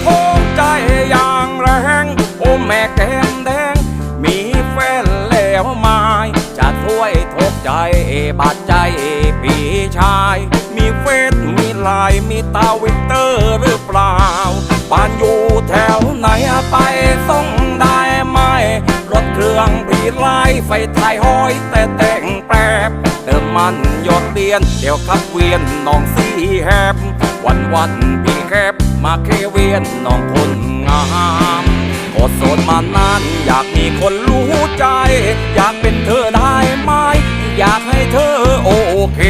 โทษใจอย่างแรง โอ้แม่แก้มแดง มีแฟนแล้วไหมจะช่วยทบใจบาดใจพี่ชาย มีเฟซมีไลน์มีตาวิกเตอร์หรือเปล่าบ้านอยู่แถวไหนไปส่งได้ไหมรถเครื่องพี่ไล่ไฟท้ายห้อยแต่แต่งแปรบเติมมันหยดเลียน เดี๋ยวขับเวียนน้องสีแฮบวันวันพี่ แคบมาเคเวียนน้องคนงามกอดโสดมานาน อยากมีคนรู้ใจ อยากเป็นเธอได้ไหม อยากให้เธอโอเค